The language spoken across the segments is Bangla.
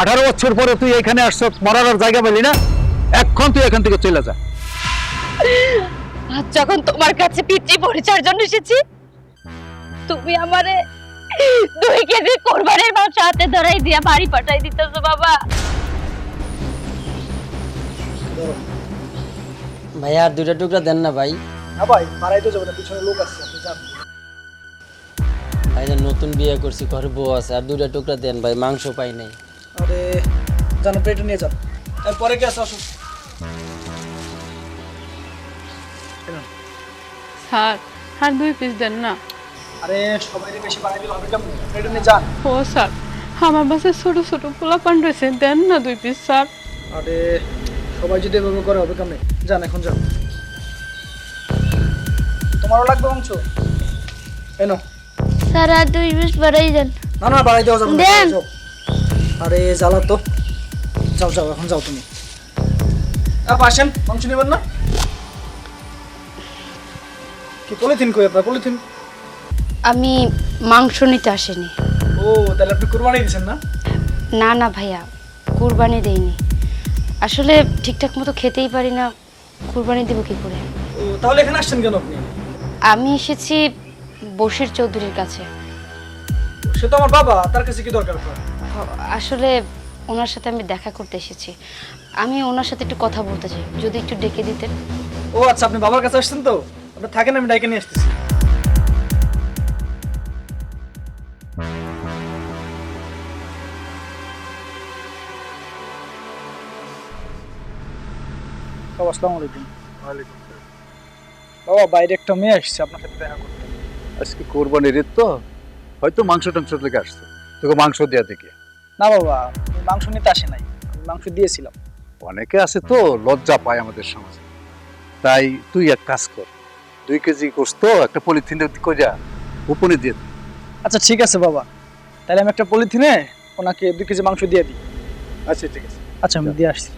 আঠারো বছর পরে তুই এখানে আসছ মরার আর জায়গা পেলি না এখন তুই এখান থেকে চলে যা। আজ যখন তোমার কাছে পিতৃ পরিচয়ের জন্য এসেছি তুমি আমারে দুই কেজি কোরবানির মাংস হাতে ধরাই দিয়া বাড়ি পাঠাই দিতেছো বাবা। ভাই আর দুইটা টুকরা দেন না ভাই। না ভাই বাড়াই তো যাবে না পিছনে লোক আছে আপনি যান। ভাই নতুন বিয়ে করছি ঘরে বউ আছে আর দুইটা টুকরা দেন ভাই মাংস পাই নাই। আরে প্লেটে নিয়ে যান কি আছে? আসুন স্যার আর দুই পিস দেন না। আরে সবাই বেশি বাড়াই দিলে হবে কেমন? প্লেটে নিয়ে যান। ও স্যার আমার বাসে ছোট ছোট পোলা পান রয়েছে দেন না দুই পিস স্যার। আরে সবাই যদি এভাবে করে হবে কেমন? যান এখন যান। তোমারও লাগবে মাংস এনো স্যার আর দুই পিস বাড়াই দেন। না না বাড়াই দেওয়া যাবে না দেন। আরে জ্বালা তো। যাও যাও এখন যাও তুমি। আসেন মাংস নেবেন না? কি পলিথিন কই আপনার? পলিথিন? আমি মাংস নিতে আসিনি। ও তাহলে আপনি কুরবানি দিয়েছেন না? না না ভাইয়া কুরবানি দেইনি। আসলে ঠিকঠাক মতো খেতেই পারি না কুরবানি দেবো কি করে? ও তাহলে এখানে আসছেন কেন আপনি? আমি এসেছি বশির চৌধুরীর কাছে। সে তো আমার বাবা তার কাছে কি দরকার আপনার? আসলে ওনার সাথে আমি দেখা করতে এসেছি। আমি ওনার সাথে একটু কথা বলতে চাই। যদি একটু ডেকে দিতেন। ও আচ্ছা আপনি বাবার কাছে আসছেন তো? আপনি থাকেন আমি ডাইকে নিয়ে আসতেছি। আসসালামু আলাইকুম। বাবা বাইরে একটা মেয়ে আসছে আপনার সাথে দেখা করতে। আজকে কোরবানির ঈদ তো? হয়তো মাংস টাংস থেকে আসছে। তোকে মাংস দেওয়া থেকে না বাবা আমি মাংস নিতে আসে নাই। আমি মাংস দিয়েছিলাম। অনেকে আছে তো লজ্জা পায় আমাদের সমাজে। তাই তুই এক কাজ কর দুই কেজি গোস্ত একটা পলিথিনে কইরা উপনে দিয়ে দে। আচ্ছা ঠিক আছে বাবা। তাহলে আমি একটা পলিথিনে ওনাকে দুই কেজি মাংস দিয়ে দিই। আচ্ছা ঠিক আছে। আচ্ছা আমি দিয়ে আসছি।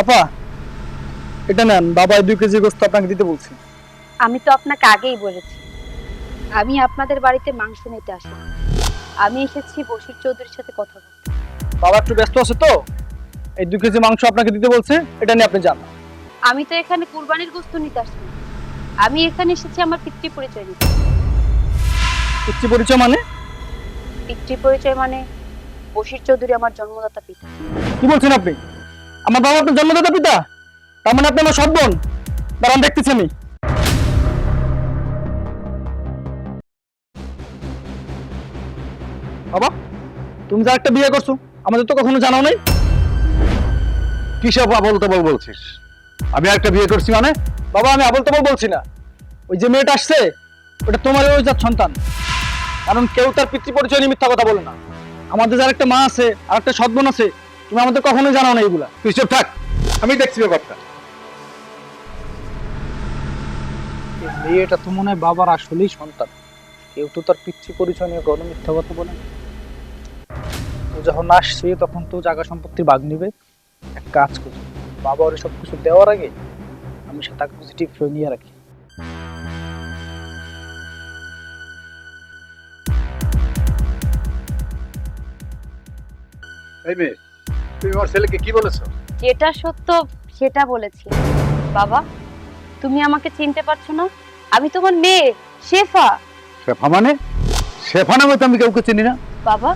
আপা এটা নেন বাবা দুই কেজি গোস্ত আপনাকে দিতে বলছি। আমি তো আপনাকে আগেই বলেছি। আমি আপনাদের বাড়িতে মাংস নিতে আসি আমি এসেছি বসির চৌধুরীর সাথে কথা বলতে। বাবা একটু ব্যস্ত আছে তো? এই দুই কেজি মাংস আপনাকে দিতে বলছে এটা নিয়ে আপনি যান। আমি তো এখানে কুরবানির গোস্ত নিতে আসি আমি এখানে এসেছি আমার পিতৃ পরিচয় নিতে। পিতৃ পরিচয় মানে? পিতৃ পরিচয় মানে বশির চৌধুরী আমার জন্মদাতা পিতা। কি বলছেন আপনি? আমার বাবা আপনার জন্মদাতা পিতা? তার মানে আপনি আমার সৎ বোন? দাঁড়ান, দেখতেছি আমি। বাবা, তুমি যা একটা বিয়ে করছ, আমাদের তো কখনো জানাও নাই? কিসব আবল তাবল বলছিস? আমি একটা বিয়ে করছি মানে? বাবা, আমি আবল তাবল বলছি না। ওই যে মেয়েটা আসছে, ওটা তোমারই ওই যার সন্তান। কারণ কেউ তার পিতৃ পরিচয় নিয়ে মিথ্যা কথা বলে না। আমাদের যার একটা মা আছে আর একটা সৎ বোন আছে, তুমি আমাদের কখনোই জানাও না তুই চুপ থাক, আমি দেখছি ব্যাপারটা। মেয়েটা তো মনে হয় বাবার আসলেই সন্তান। কেউ তো তার পিতৃ পরিচয় নিয়ে কোনো মিথ্যা কথা বলে ও যখন আসছে তখন তো জায়গা সম্পত্তির ভাগ নিবে। এক কাজ করি বাবা ওর সব কিছু দেওয়ার আগে আমি সে তাকে পজিটিভ নিয়ে রাখি। এই মেয়ে তুমি আমার ছেলেকে কি বলেছ? যেটা সত্য সেটা বলেছি। বাবা তুমি আমাকে চিনতে পারছ না? আমি তোমার মেয়ে শেফা। শেফা মানে? শেফা নামে তো আমি কাউকে চিনি না। বাবা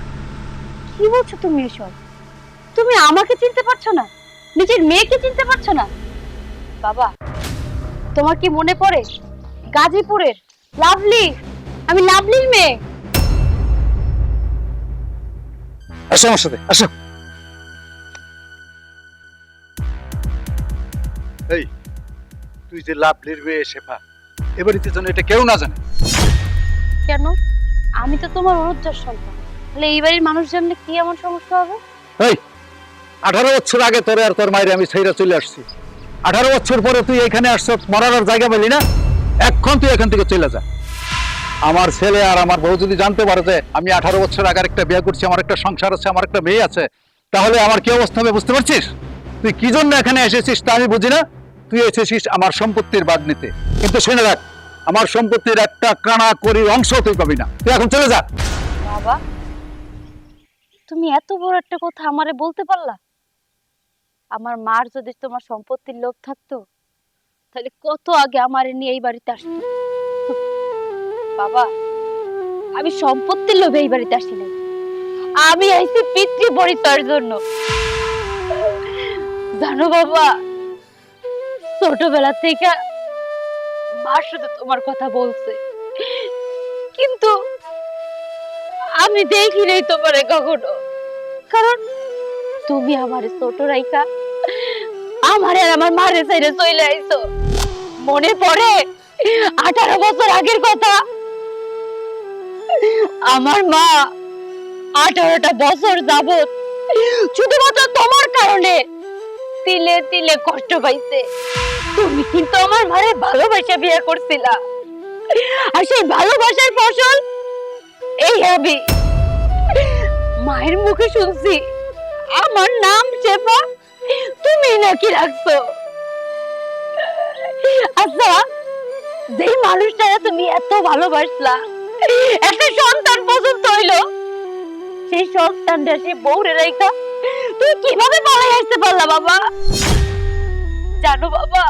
কি বলছো তুমি এসব? তুমি আমাকে চিনতে পারছ না? নিজের মেয়েকে চিনতে পারছ না? বাবা তোমার কি মনে পড়ে? গাজীপুরের লাভলি আমি লাভলির মেয়ে। আসো আমার সাথে আসো। এই তুই যে লাভলির মেয়ে শেফা এবারিতে যেন এটা কেউ না জানে। কেন? আমি তো তোমার অনুজ্জার সন্তান। তাহলে এই বাড়ির মানুষ জানলে কি এমন সমস্যা হবে? এই আঠারো বছর আগে তোরে আর তোর মায়ের আমি সেইরা চলে আসছি। আঠারো বছর পরে তুই এখানে আসছ মরার জায়গা পেলি না? এখন তুই এখান থেকে চলে যা। আমার ছেলে আর আমার বউ যদি জানতে পারে যে আমি আঠারো বছর আগে একটা বিয়ে করছি আমার একটা সংসার আছে আমার একটা মেয়ে আছে তাহলে আমার কি অবস্থা হবে বুঝতে পারছিস? তুই কি জন্য এখানে এসেছিস তা আমি বুঝি না? তুই এসেছিস আমার সম্পত্তির বাদ নিতে কিন্তু শুনে রাখ, আমার সম্পত্তির একটা কানা করি অংশ তুই পাবি না। তুই এখন চলে যা। বাবা, তুমি এত বড় একটা কথা আমারে বলতে পারলা? আমার মার যদি তোমার সম্পত্তির লোভ থাকতো, তাহলে কত আগে আমারে নিয়ে এই বাড়িতে আসতো? বাবা, আমি সম্পত্তির লোভে এই বাড়িতে আসি নাই আমি আইছি পিতৃ পরিচয়ের জন্য। জানো বাবা ছোটবেলা থেকে মা শুধু তোমার কথা বলছে। কিন্তু আমি দেখি নাই তোমারে কখনো। কারণ তুমি আমার ছোট রাইকা আমার আর আমার মারে সাইরে চলে আইছো। মনে পড়ে আঠারো বছর আগের কথা। আমার মা আঠারোটা বছর যাবত শুধুমাত্র তোমার কারণে তিলে তিলে কষ্ট পাইছে। তুমি কিন্তু আমার মারে ভালোবাসা বিয়ে করছিলা। আর সেই ভালোবাসার ফসল এই আমি মায়ের মুখে শুনছি, আমার নাম শেফা, তুমি নাকি রাখছো। আচ্ছা যেই মানুষটা তুমি এত ভালোবাসলা, একটা সন্তান পছন্দ হইল, সেই সন্তানটা সে বউরে রেখা তুমি কীভাবে পালাই আসতে পারলা বাবা? জানো বাবা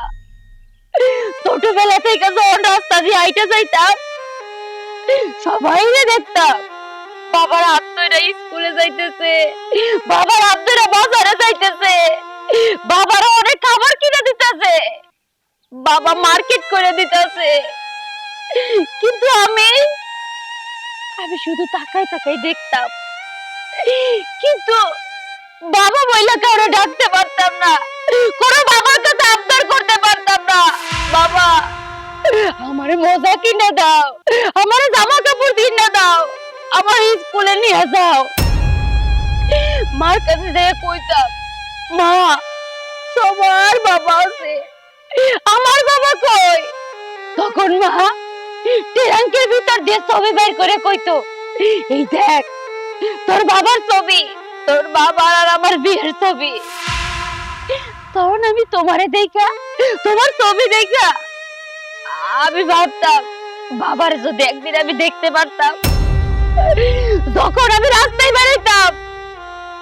ছোটবেলা থেকে যখন রাস্তা দিয়ে হাইটে যাইতাম, সবাই দেখতাম, বাবার ধরে স্কুলে যাইতেছে, বাবার ধরে বাজারে যাইতেছে বাবার অনেক খাবার কিনে দিতেছে, বাবা মার্কেট করে দিতেছে। কিন্তু আমি আমি শুধু তাকাই তাকাই দেখতাম। কিন্তু বাবা বইলা কাউরে ডাকতে পারতাম না। কোনো বাবার কাছে আবদার করতে পারতাম না। বাবা, আমারে মজা কিনে দাও। আমারে জামা কাপড় কিনে দাও। আমার স্কুলে নিয়ে যাও। মার কাছে যেয়ে কইতাম, মা, সবার বাবা আছে। আমার বাবা কই? তখন মা ট্রাঙ্কের ভিতর দিয়ে ছবি বের করে কইতো, এই দেখ, তোর বাবার ছবি, তোর বাবার আর আমার বিয়ের ছবি। তখন আমি তোমারে দেখা, তোমার ছবি দেখা। আমি ভাবতাম, বাবার যদি একদিন আমি দেখতে পারতাম, যখন আমি রাস্তায় বেরোতাম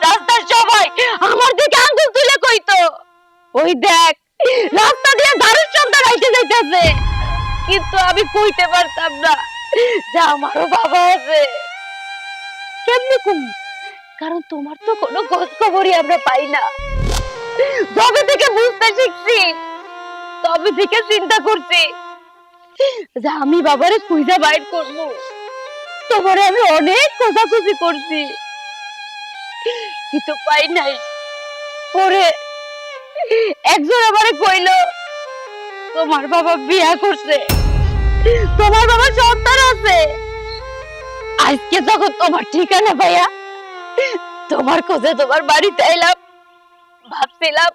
রাস্তার সবাই আমার দিকে আঙ্গুল তুলে কইতো, ওই দেখ, রাস্তা দিয়ে দারুণ সন্তান আইতে যাইতেছে। কিন্তু আমি কইতে পারতাম না যে আমারও বাবা আছে। কেমনি কম? কারণ তোমার তো কোনো খোঁজ খবরই আমরা পাই না। যবে থেকে বুঝতে শিখছি। তবে থেকে চিন্তা করছি যে আমি বাবারে খুঁজে বাইর আমি অনেক করছি। কিন্তু পাই নাই। পরে একজন আমারে কইলো, তোমার বাবা বিয়া করছে। তোমার বাবা সন্তান আছে। আজকে যখন তোমার ঠিকানা পাইয়া তোমার খোঁজে তোমার বাড়িতে এলাম ভাবছিলাম,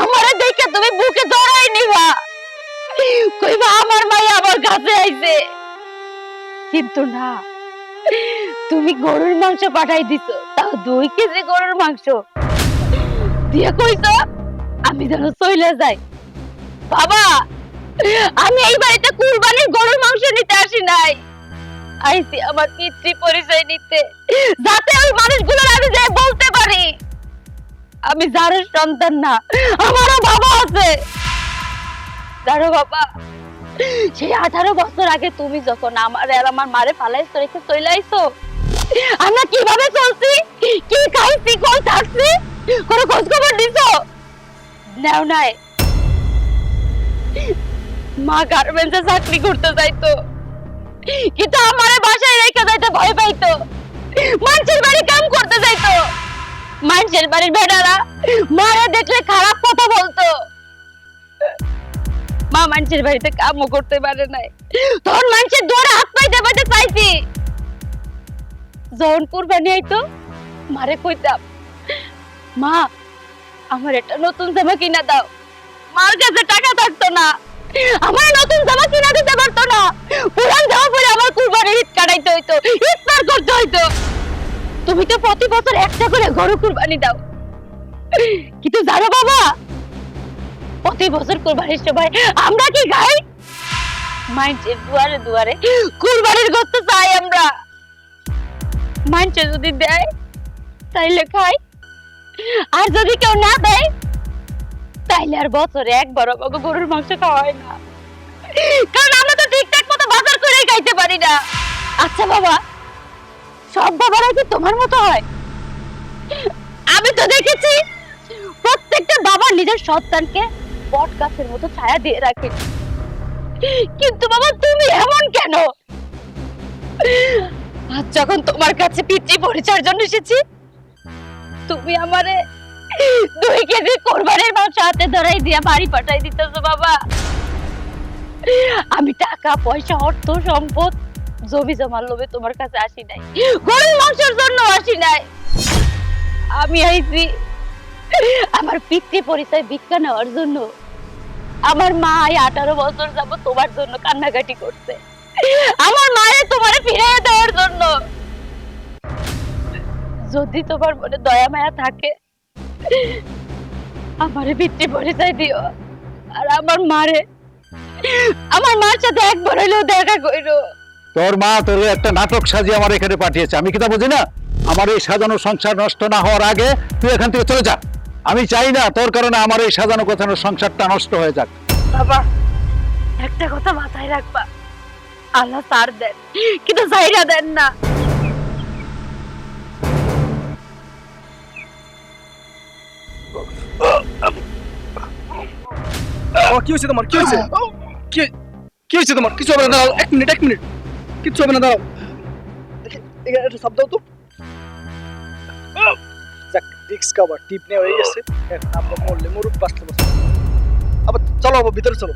আমারে দেখে তুমি বুকে জড়াই নিবা। কইবা, আমার মাই আমার কাছে আইছে। কিন্তু না, তুমি গরুর মাংস পাঠাই দিছো, তাও দুই কেজি গরুর মাংস। দিয়ে কইছো, আমি যেন চলে যাই। বাবা, আমি এই বাড়িতে কুরবানির গরুর মাংস নিতে আসি নাই। আইছি আমার পিতৃ পরিচয় নিতে, যাতে ওই মানুষগুলোর আমি যাই বলতে পারি। আমি যার সন্তান না, আমারও বাবা আছে। জানো বাবা, সেই আঠারো বছর আগে তুমি যখন আমার আর আমার মারে ফালাইছো, রেখে চলে আইছো, আমরা কীভাবে চলছি? কি খাইছি, কোন থাকছি? কোনো খোঁজ খবর দিছো নাও নাই। মা গার্মেন্টসে চাকরি করতে যাইতো। কিন্তু আমারে বাসায় রেখে যাইতে ভয় পাইতো। মানুষের বাড়ি কাম করতে যাইতো। মানুষের বাড়ির বেটারা মারা দেখলে খারাপ কথা বলতো। মা মানুষের বাড়িতে কামও করতে পারে নাই। তখন মানুষের দৌড়ে হাত পাইতে পাইতে চাইছি যখন কুরবানি আইতো মারে কইতাম, মা, আমার একটা নতুন জামা কিনা দাও। মার কাছে টাকা থাকতো না। আমার নতুন জামা কিনা দিতে প্রতি বছর একটা করে গরু কুরবানি দাও। কিন্তু জানো বাবা, প্রতি বছর কোরবানির সময় আমরা কি খাই? মাইন্সের দুয়ারে দুয়ারে কুরবানির গোস্ত চাই আমরা। মাইন্সে যদি দেয়, তাইলে খাই। আর যদি কেউ না দেয়, তাইলে আর বছরে একবার আমাকে গরুর মাংস খাওয়া হয় না। কারণ আমরা তো ঠিকঠাক মতো বাজার করে খাইতে পারি না। আচ্ছা বাবা সব বাবারা কি তোমার মতো হয়? আমি তো দেখেছি, প্রত্যেকটা বাবা নিজের সন্তানকে বট গাছের মতো ছায়া দিয়ে রাখে। কিন্তু বাবা, তুমি এমন কেন? আজ যখন তোমার কাছে পিতৃ পরিচয়ের জন্য এসেছি, তুমি আমারে দুই কেজি কোরবানির মাংস হাতে ধরাই দিয়া বাড়ি পাঠাই দিতেছো বাবা। আমি টাকা, পয়সা, অর্থ, সম্পদ জমি জমার লোভে তোমার কাছে আসি নাই। গরুর মাংসের জন্য আসি নাই। আমি আইছি আমার পিতৃ পরিচয় ভিক্ষা নেওয়ার জন্য। আমার মা আঠারো বছর যাব তোমার জন্য কান্নাকাটি করছে। আমার মায়ের তোমারে ফিরিয়ে দেওয়ার জন্য। যদি তোমার মনে দয়া মায়া থাকে, আমার পিতৃ পরিচয় দিও। আর আমার মারে, আমার মার সাথে একবার হইলেও দেখা কইরো। তোর মা তোর একটা নাটক সাজিয়ে আমার এখানে পাঠিয়েছে। আমি কি তা বুঝি না? আমার এই সাজানো সংসার নষ্ট না হওয়ার আগে তুই এখান থেকে চলে যা। আমি চাই না তোর কারণে আমার এই সাজানো গোছানো সংসারটা নষ্ট হয়ে যাক। বাবা একটা কথা মাথায় রাখবা। আল্লাহ সার দেন কিন্তু জায়গা দেন না। কি হয়েছে তোমার? কি হয়েছে? কি কি হয়েছে তোমার? কিছু হবে না এক মিনিট এক মিনিট। কিচ্ছু হবে না, দাঁড়াও। একটু শব্দ তো। টিপ নেওয়া হয়ে গেছে। আবার চলো, আবার ভিতরে চলো।